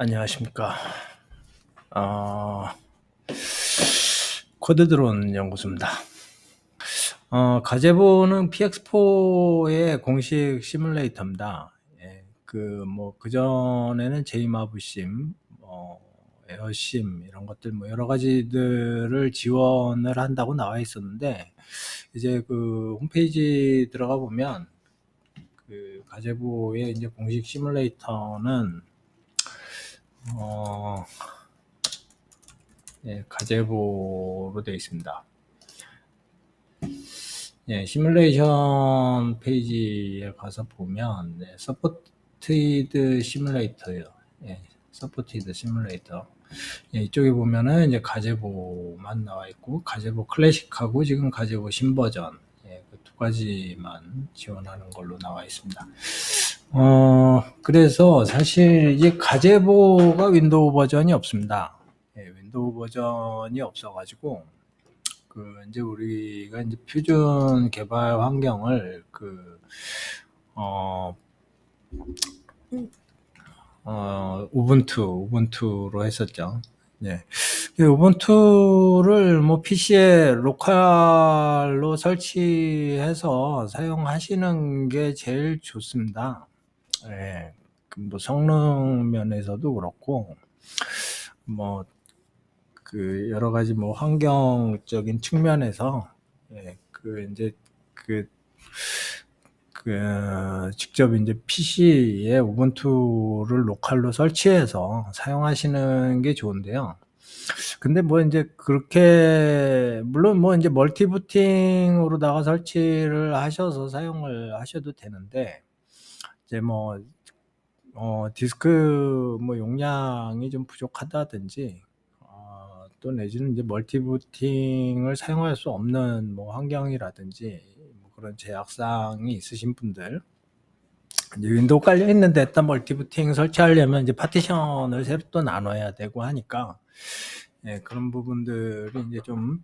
안녕하십니까. 어, 코드 드론 연구소입니다. 어, 가제보는 PX4의 공식 시뮬레이터입니다. 예, 그, 뭐, 그전에는 제이마브심, 뭐, 에어심, 이런 것들, 뭐, 여러 가지들을 지원을 한다고 나와 있었는데, 이제 그 홈페이지 들어가 보면, 그 가제보의 이제 공식 시뮬레이터는 어, 예, 가제보로 되어 있습니다. 예, 시뮬레이션 페이지에 가서 보면 네, 서포티드 시뮬레이터예요. 예, 서포티드 시뮬레이터. 예, 이쪽에 보면은 이제 가제보만 나와 있고 가제보 클래식하고 지금 가제보 신버전 예, 그 두 가지만 지원하는 걸로 나와 있습니다. 어, 그래서 사실 이제 가제보가 윈도우 버전이 없습니다. 예, 윈도우 버전이 없어가지고, 그, 이제 우리가 이제 퓨전 개발 환경을 그, 어, 어, 우분투, 우분투로 했었죠. 예. 그 우분투를 뭐 PC에 로컬로 설치해서 사용하시는 게 제일 좋습니다. 예, 그뭐 성능 면에서도 그렇고, 뭐, 그 여러 가지 뭐 환경적인 측면에서, 예, 그 이제 그, 그 직접 이제 PC에 우분투를 로컬로 설치해서 사용하시는 게 좋은데요. 근데 뭐 이제 그렇게 물론 뭐 이제 멀티부팅으로다가 설치를 하셔서 사용을 하셔도 되는데 이제 뭐, 어, 디스크 뭐 용량이 좀 부족하다든지, 어, 또 내지는 이제 멀티부팅을 사용할 수 없는 뭐 환경이라든지, 뭐 그런 제약사항이 있으신 분들, 이제 윈도우 깔려 있는 데다 멀티부팅 설치하려면 이제 파티션을 새로 또 나눠야 되고 하니까, 예, 그런 부분들이 이제 좀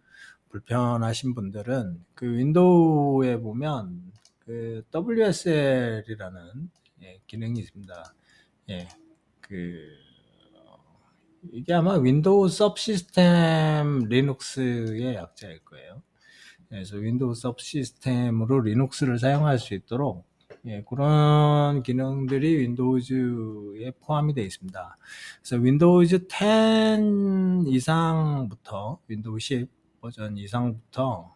불편하신 분들은 그 윈도우에 보면 그 WSL이라는 예, 기능이 있습니다. 예, 그 어, 이게 아마 윈도우 서브시스템 리눅스의 약자일 거예요. 그래서 윈도우 서브시스템으로 리눅스를 사용할 수 있도록 예, 그런 기능들이 윈도우즈에 포함이 되어 있습니다. 그래서 윈도우즈 10 이상부터 윈도우 10 버전 이상부터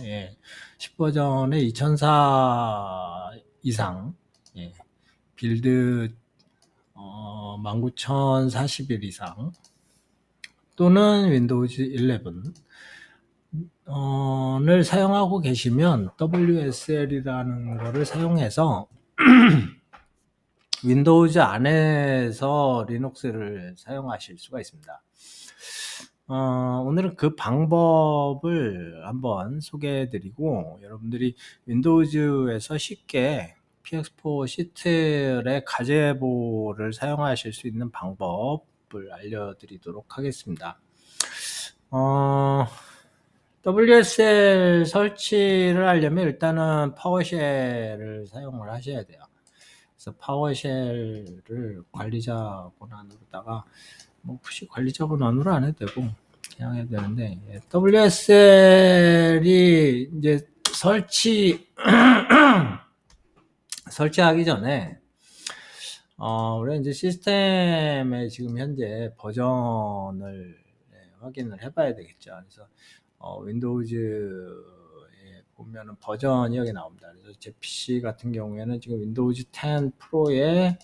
예, 10버전에 2004 이상, 예, 빌드 어, 19041 이상 또는 윈도우즈 11을 어, 사용하고 계시면 WSL이라는 것을 사용해서 윈도우즈 안에서 리눅스를 사용하실 수가 있습니다. 어, 오늘은 그 방법을 한번 소개해 드리고 여러분들이 윈도우즈에서 쉽게 PX4 시틀의 가제보를 사용하실 수 있는 방법을 알려드리도록 하겠습니다. 어, WSL 설치를 하려면 일단은 파워쉘을 사용을 하셔야 돼요. 그래서 파워쉘을 관리자 권한으로다가 뭐 굳이 관리자 권한으로 안 해도 되고 그냥 해도 되는데 예, WSL이 이제 설치 설치하기 전에 어, 우리 이제 시스템의 지금 현재 버전을 네, 확인을 해봐야 되겠죠. 그래서 어, 윈도우즈에 보면은 버전이 여기 나옵니다. 그래서 제 PC 같은 경우에는 지금 윈도우즈 10 프로의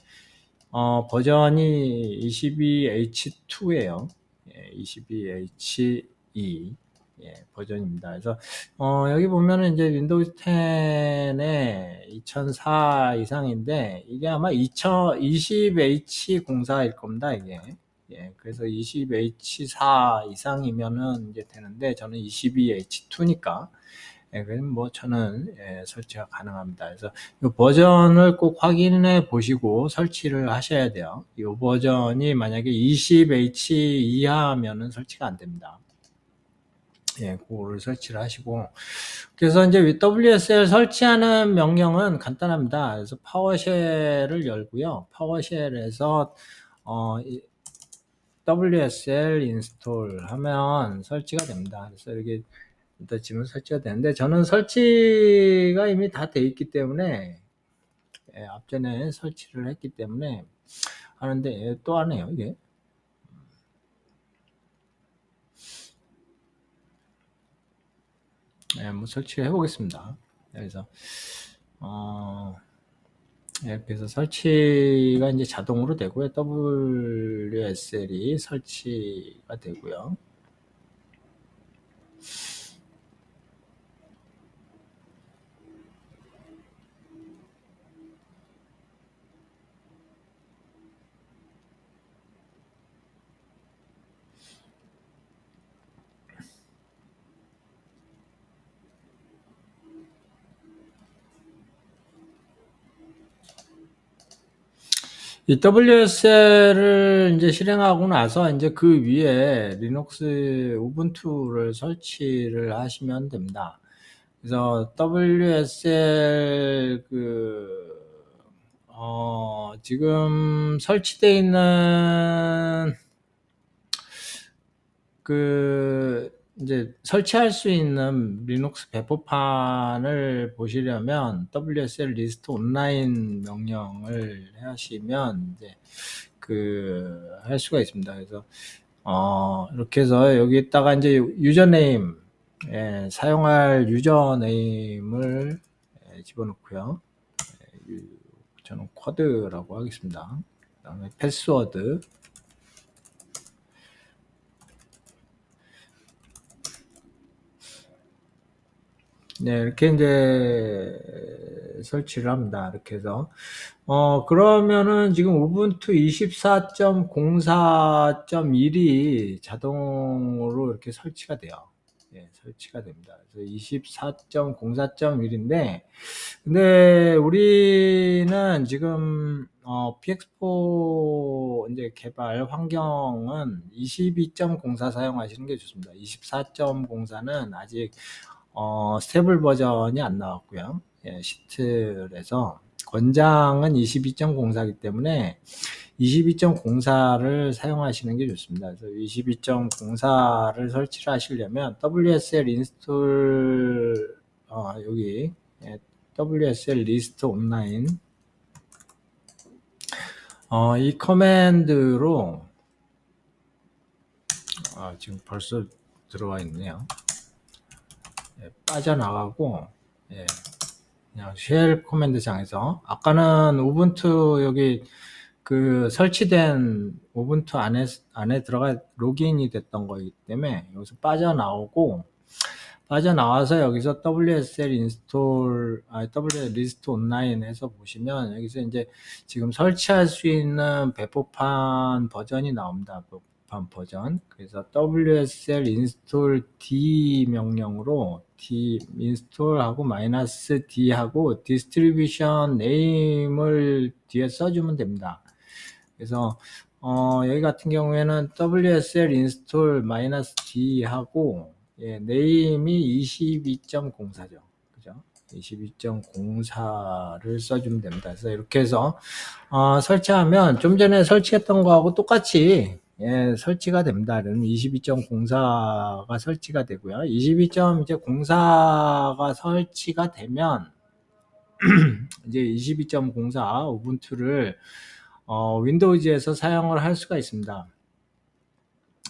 어, 버전이 22H2예요. 예, 22H2 예, 버전입니다. 그래서 어, 여기 보면은 이제 윈도우 10에 2004 이상인데 이게 아마 2020H04일 겁니다. 이게. 예, 그래서 20H4 이상이면은 이제 되는데 저는 22H2니까 예, 그럼 뭐 저는 예, 설치가 가능합니다. 그래서 이 버전을 꼭 확인해 보시고 설치를 하셔야 돼요. 이 버전이 만약에 20H 이하면은 설치가 안 됩니다. 예, 그거를 설치를 하시고 그래서 이제 WSL 설치하는 명령은 간단합니다. 그래서 파워쉘을 열고요. 파워쉘에서 어, 이 WSL 인스톨 하면 설치가 됩니다. 그래서 이렇게 일단 지금 설치가 되는데 저는 설치가 이미 다 돼 있기 때문에 예, 앞전에 설치를 했기 때문에 하는데 예, 또 하네요 이게 예, 뭐 설치해 보겠습니다. 그래서 어, 이렇게 해서 설치가 이제 자동으로 되고요. WSL이 설치가 되고요. 이 WSL을 이제 실행하고 나서 이제 그 위에 리눅스 우분투를 설치를 하시면 됩니다. 그래서 WSL 그, 어, 지금 설치되어 있는 그, 이제 설치할 수 있는 리눅스 배포판을 보시려면 WSL 리스트 온라인 명령을 하시면 이제 그 할 수가 있습니다. 그래서 어 이렇게 해서 여기다가 이제 유저네임 예, 사용할 유저네임을 예, 집어넣고요. 예, 저는 쿼드라고 하겠습니다. 그다음에 패스워드 네, 이렇게 이제 설치를 합니다. 이렇게 해서. 어, 그러면은 지금 우분투 24.04.1이 자동으로 이렇게 설치가 돼요. 예, 설치가 됩니다. 그래서 24.04.1인데, 근데 우리는 지금, 어, PX4 이제 개발 환경은 22.04 사용하시는 게 좋습니다. 24.04는 아직 어, 스테이블 버전이 안 나왔고요. 예, 시틀에서 권장은 22.04이기 때문에 22.04를 사용하시는 게 좋습니다. 그래서 22.04를 설치를 하시려면 WSL 인스톨 어, 여기 예, WSL 리스트 온라인 어, 이 커맨드로 아, 지금 벌써 들어와 있네요. 예, 빠져나가고 예, 그냥 쉘 코맨드 장에서 아까는 우분투 여기 그 설치된 우분투 안에 안에 들어가 로그인이 됐던 거이기 때문에 여기서 빠져나오고 빠져나와서 여기서 WSL 인스톨 아 WSL 리스트 온라인에서 보시면 여기서 이제 지금 설치할 수 있는 배포판 버전이 나옵니다. 반 버전. 그래서 WSL install D 명령으로 D install하고 마이너스 D 하고 distribution name을 뒤에 써주면 됩니다. 그래서 어, 여기 같은 경우에는 WSL install 마이너스 D 하고 예, 네임이 22.04죠. 그죠? 22.04를 써주면 됩니다. 그래서 이렇게 해서 어, 설치하면 좀 전에 설치했던 거하고 똑같이 예, 설치가 됩니다. 22.04가 설치가 되고요. 22.04가 설치가 되면 이제 22.04 우분투를 어, 윈도우즈에서 사용을 할 수가 있습니다.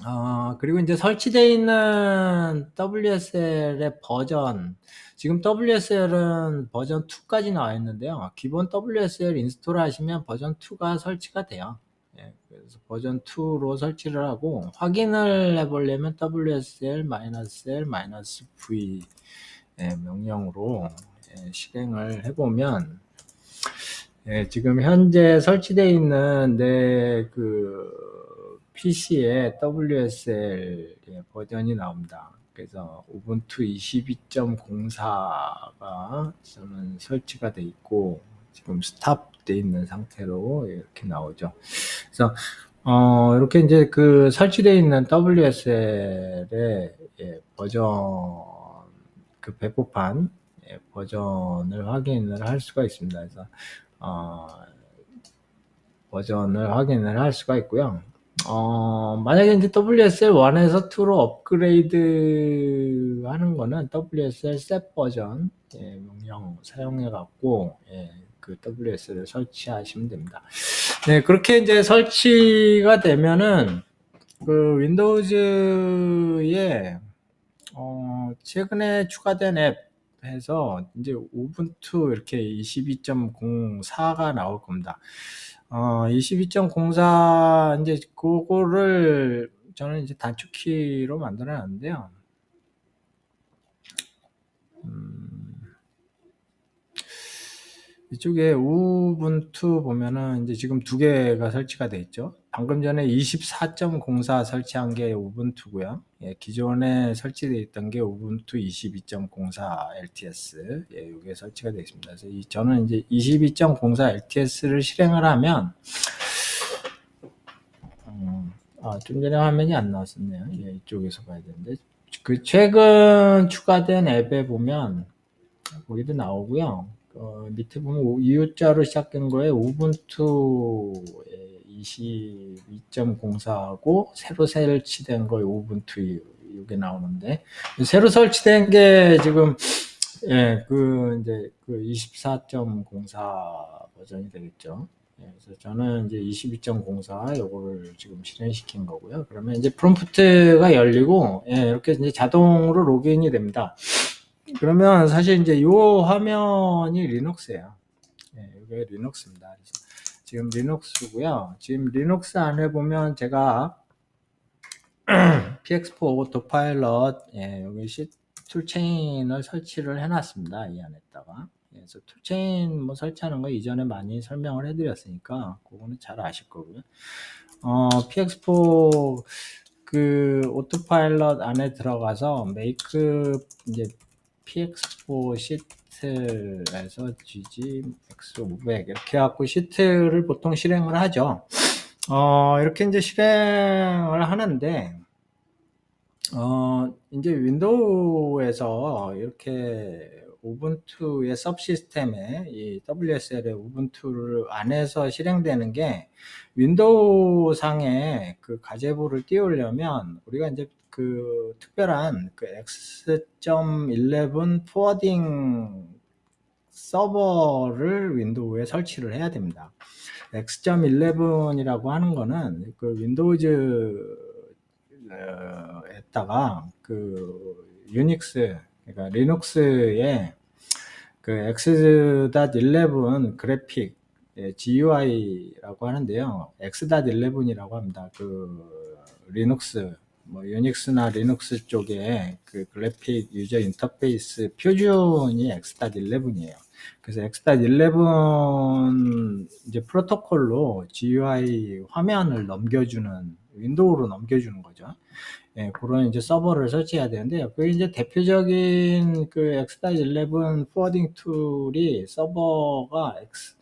어, 그리고 이제 설치되어 있는 WSL의 버전, 지금 WSL은 버전 2까지 나와 있는데요. 기본 WSL 인스톨 하시면 버전 2가 설치가 돼요. 예, 그래서 버전 2로 설치를 하고 확인을 해보려면 WSL-L-V 예, 명령으로 예, 실행을 해보면 예, 지금 현재 설치되어 있는 내 그 PC에 WSL 예, 버전이 나옵니다. 그래서 우분투 22.04가 저는 설치가 돼 있고 지금 스탑 돼 있는 상태로 이렇게 나오죠. 그래서 어, 이렇게 이제 그 설치되어 있는 WSL의 예, 버전 그 배포판 예, 버전을 확인을 할 수가 있습니다. 그래서 어, 버전을 확인을 할 수가 있고요. 어, 만약에 이제 WSL 1에서 2로 업그레이드 하는 거는 WSL 셋 버전 예, 명령 사용해 갖고 예, 그 WSL을 설치하시면 됩니다. 네, 그렇게 이제 설치가 되면은 그 윈도우즈에 어, 최근에 추가된 앱에서 이제 우분투 이렇게 22.04가 나올 겁니다. 어, 22.04 이제 그거를 저는 이제 단축키로 만들어 놨는데요. 음, 이쪽에 우분투 보면은 이제 지금 두 개가 설치가 돼 있죠. 방금 전에 24.04 설치한 게 우분투고요. 예, 기존에 설치되어 있던 게 우분투 22.04 LTS. 예, 이게 설치가 되어 있습니다. 그래서 이, 저는 이제 22.04 LTS를 실행을 하면 음, 아, 좀 전에 화면이 안 나왔었네요. 예, 이쪽에서 봐야 되는데 그 최근 추가된 앱에 보면 거기도 나오고요. 어, 밑에 보면 이웃자로 시작된 거에 우분투 22.04하고 새로 설치된 거에 우분투 이게 나오는데 새로 설치된 게 지금 예, 그 이제 그 24.04 버전이 되겠죠. 예, 그래서 저는 이제 22.04 요거를 지금 실행시킨 거고요. 그러면 이제 프롬프트가 열리고 예, 이렇게 이제 자동으로 로그인이 됩니다. 그러면 사실 이제 요 화면이 리눅스예요. 예, 이게 리눅스입니다. 지금 리눅스고요. 지금 리눅스 안에 보면 제가 px4 오토파일럿 예, 여기 시 툴체인을 설치를 해놨습니다. 이 안에다가. 예, 그래서 툴체인 뭐 설치하는 거 이전에 많이 설명을 해드렸으니까 그거는 잘 아실 거고요. 어, px4 그 오토파일럿 안에 들어가서 메이크 이제 px4 시트에서 gg x500 이렇게 해갖고 시트를 보통 실행을 하죠. 어, 이렇게 이제 실행을 하는데 어, 이제 윈도우에서 이렇게 우분투의 서브시스템에 이 WSL의 우분투를 안에서 실행되는 게 윈도우 상에 그 가제부를 띄우려면 우리가 이제 그 특별한 그 X.11 포워딩 서버를 윈도우에 설치를 해야 됩니다. X.11이라고 하는 거는 그 윈도우즈에다가 그 유닉스 그러니까 리눅스에 그 X.11 그래픽 예, GUI라고 하는데요. X.11이라고 합니다. 그 리눅스 뭐 유닉스나 리눅스 쪽에 그 그래픽 유저 인터페이스 표준이 X.11이에요. 그래서 X.11 이제 프로토콜로 GUI 화면을 넘겨주는 윈도우로 넘겨주는 거죠. 예, 그런 이제 서버를 설치해야 되는데요. 그 이제 대표적인 그 X.11 포워딩 툴이 서버가 X,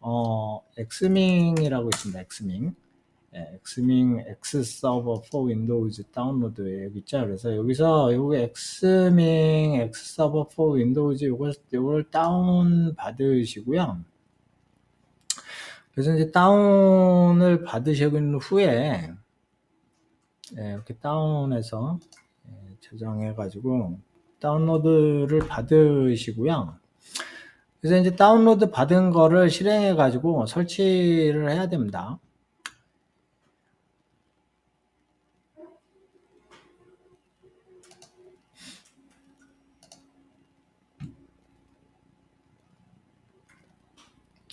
어, 엑스밍이라고 있습니다. 엑스밍. 예, 엑스밍 X 서버 for Windows 다운로드 여기 있죠. 그래서 여기서 요거 엑스밍 X 서버 for Windows 요걸 요걸 다운 받으시고요. 그래서 이제 다운을 받으신 후에 예, 이렇게 다운해서 예, 저장해 가지고 다운로드를 받으시고요. 그래서 이제 다운로드 받은 거를 실행해 가지고 설치를 해야 됩니다.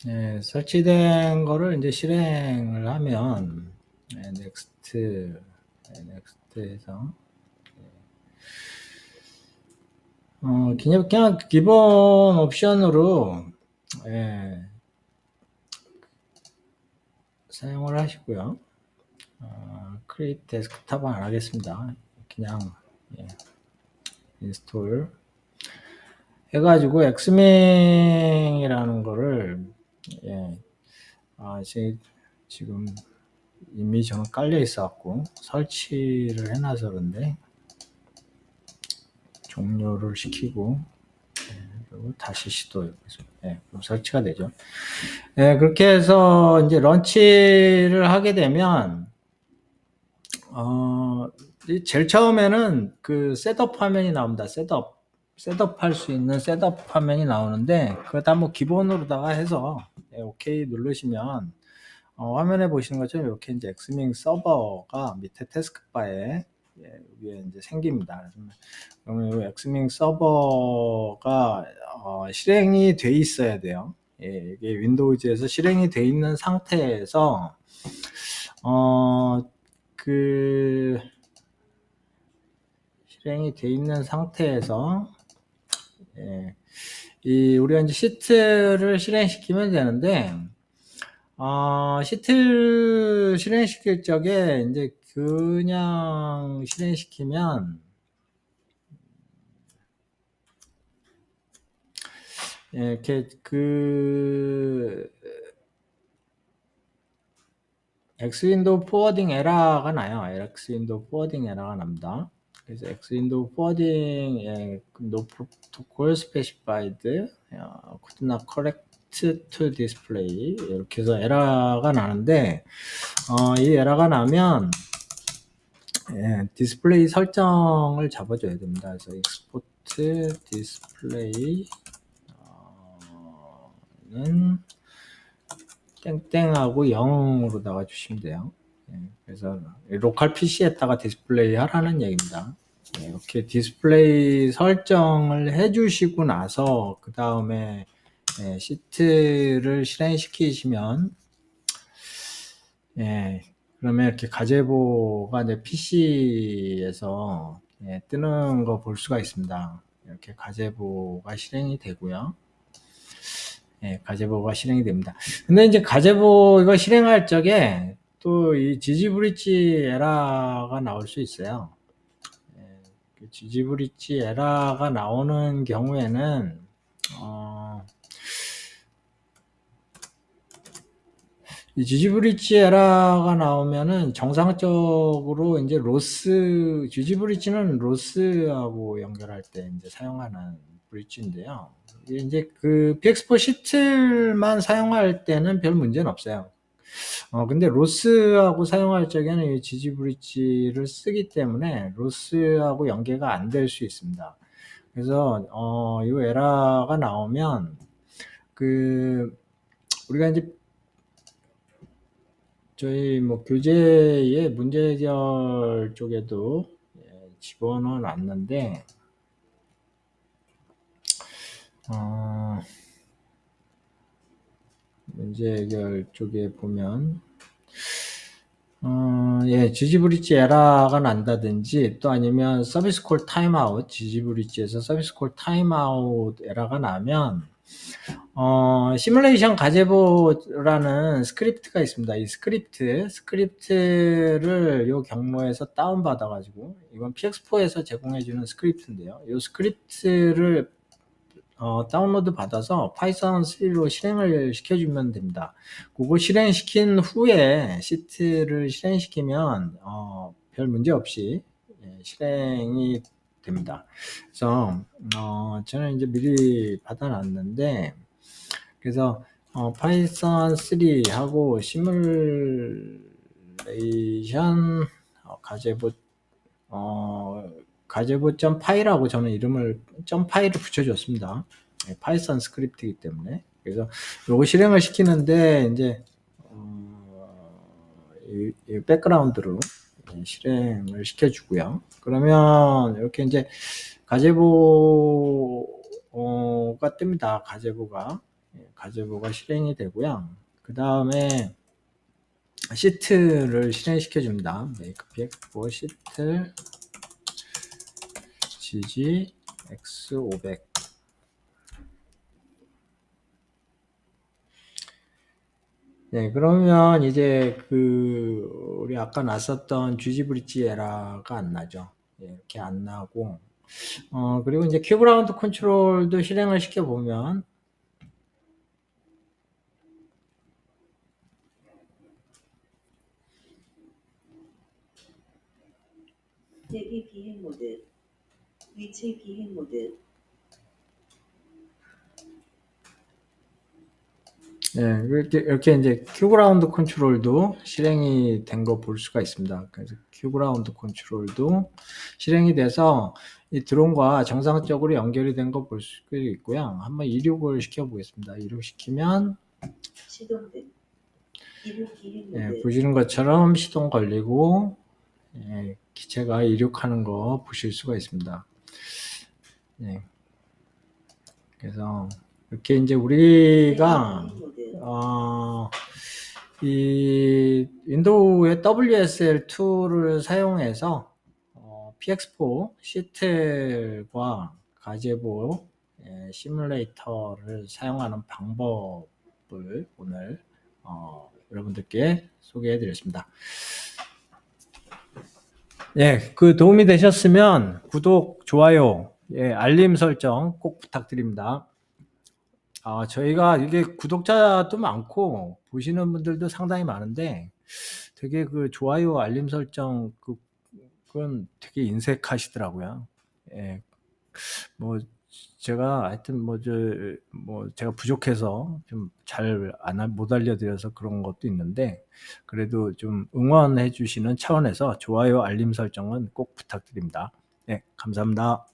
네, 설치된 거를 이제 실행을 하면 네, 네, 넥스트에서. 어, 그냥, 기본 옵션으로 예, 사용을 하시고요. 어, 크리에이트 데스크탑은 안 하겠습니다. 그냥 예, 인스톨. 해가지고 엑스밍이라는 거를 예, 아, 제, 지금 이미 저는 깔려 있어갖고 설치를 해놔서 그런데 종료를 시키고 예, 그리고 다시 시도 예, 그럼 설치가 되죠. 예, 그렇게 해서 이제 런치를 하게 되면 어, 이 제일 처음에는 그 셋업 화면이 나옵니다. 셋업 셋업 할 수 있는 셋업 화면이 나오는데 그거 다 뭐 기본으로다가 해서 예, 오케이 누르시면 어, 화면에 보시는 것처럼 이렇게 이제 엑스밍 서버가 밑에 태스크바에 예, 위에 이제 생깁니다. 그러면 이 엑스밍 서버가 어, 실행이 돼 있어야 돼요. 예, 이게 윈도우즈에서 실행이 돼 있는 상태에서 어, 그 실행이 돼 있는 상태에서 예, 이 우리가 이제 시트를 실행시키면 되는데 어, 시트 실행시킬 적에 이제 그냥 실행시키면 예, 이렇게 그 X 윈도우 포워딩 에러가 나요. X 윈도우 포워딩 에러가 납니다. 그래서 X 윈도우 포워딩 예, no protocol specified 어, could not correct to display 이렇게 해서 에러가 나는데 어, 이 에러가 나면 예, 디스플레이 설정을 잡아줘야 됩니다. 그래서 export display 어, 는 땡땡하고 0으로다가 주시면 돼요. 예, 그래서 로컬 PC에다가 디스플레이 하라는 얘기입니다. 예, 이렇게 디스플레이 설정을 해주시고 나서 그 다음에 예, 시트를 실행시키시면 예, 그러면 이렇게 가제보가 내 PC에서 예, 뜨는 거 볼 수가 있습니다. 이렇게 가제보가 실행이 되고요. 예, 가제보가 실행이 됩니다. 근데 이제 가제보 이거 실행할 적에 또 이 지지브리지 에러가 나올 수 있어요. 예, 그 지지브리지 에러가 나오는 경우에는 어, 에러가 나오면은 정상적으로 이제 로스 지지브리지는 로스하고 연결할 때 이제 사용하는 브리지인데요. 이게 이제 그 PX4 시트만 사용할 때는 별 문제는 없어요. 어, 근데 로스하고 사용할 적에는 이 지지 브릿지를 쓰기 때문에 로스하고 연계가 안 될 수 있습니다. 그래서, 어, 이 에러가 나오면, 그, 우리가 이제, 저희 뭐 교재의 문제 해결 쪽에도 예, 집어넣어 놨는데, 어, 문제 해결 쪽에 보면 어, 예, 지지브리지 에러가 난다든지 또 아니면 서비스 콜 타임아웃, 지지브리지에서 서비스 콜 타임아웃 에러가 나면 어, 시뮬레이션 가제보라는 스크립트가 있습니다. 이 스크립트, 스크립트를 이 경로에서 다운받아가지고, 이건 PX4에서 제공해주는 스크립트인데요. 이 스크립트를 어, 다운로드 받아서 파이썬 3로 실행을 시켜주면 됩니다. 그거 실행시킨 후에 시트를 실행시키면 어, 별 문제 없이 예, 실행이 됩니다. 그래서 어, 저는 이제 미리 받아놨는데 그래서 어, 파이썬 3하고 시뮬레이션 어, 가제보 어, 가제보.파이라고 저는 이름을 .파이를 붙여줬습니다. 네, 파이썬 스크립트이기 때문에 그래서 요거 실행을 시키는데 이제 어, 이, 이 백그라운드로 실행을 시켜주고요. 그러면 이렇게 이제 가제보가 뜹니다. 가제보가 예, 가제보가 실행이 되고요. 그 다음에 시트를 실행시켜 줍니다. make px4 시트 GG X500 네, 그러면 이제 그 우리 아까 났었던 GG 브릿지 에러가 안 나죠. 예, 이렇게 안 나고 어 그리고 이제 큐브 라운드 컨트롤도 실행을 시켜 보면 대기 비행 모드 위치 비행 모드 예, 이렇게, 이렇게 이제 큐브라운드 컨트롤도 실행이 된 거 볼 수가 있습니다. 그래서 큐브라운드 컨트롤도 실행이 돼서 이 드론과 정상적으로 연결이 된 거 볼 수가 있고요. 한번 이륙을 시켜 보겠습니다. 이륙시키면 예, 보시는 것처럼 시동 걸리고 예, 기체가 이륙하는 거 보실 수가 있습니다. 예. 그래서 이렇게 이제 우리가. 어, 이 윈도우의 WSL2를 사용해서 어, PX4 시틀과 가제보 예, 시뮬레이터를 사용하는 방법을 오늘 어, 여러분들께 소개해 드렸습니다. 예, 그 도움이 되셨으면 구독, 좋아요, 예, 알림 설정 꼭 부탁드립니다. 아, 저희가 이게 구독자도 많고 보시는 분들도 상당히 많은데 되게 그 좋아요, 알림 설정 그 그건 되게 인색하시더라고요. 예. 뭐 제가 하여튼 뭐 저 뭐 제가 부족해서 좀 잘 안 못 알려드려서 그런 것도 있는데 그래도 좀 응원해 주시는 차원에서 좋아요, 알림 설정은 꼭 부탁드립니다. 네, 감사합니다.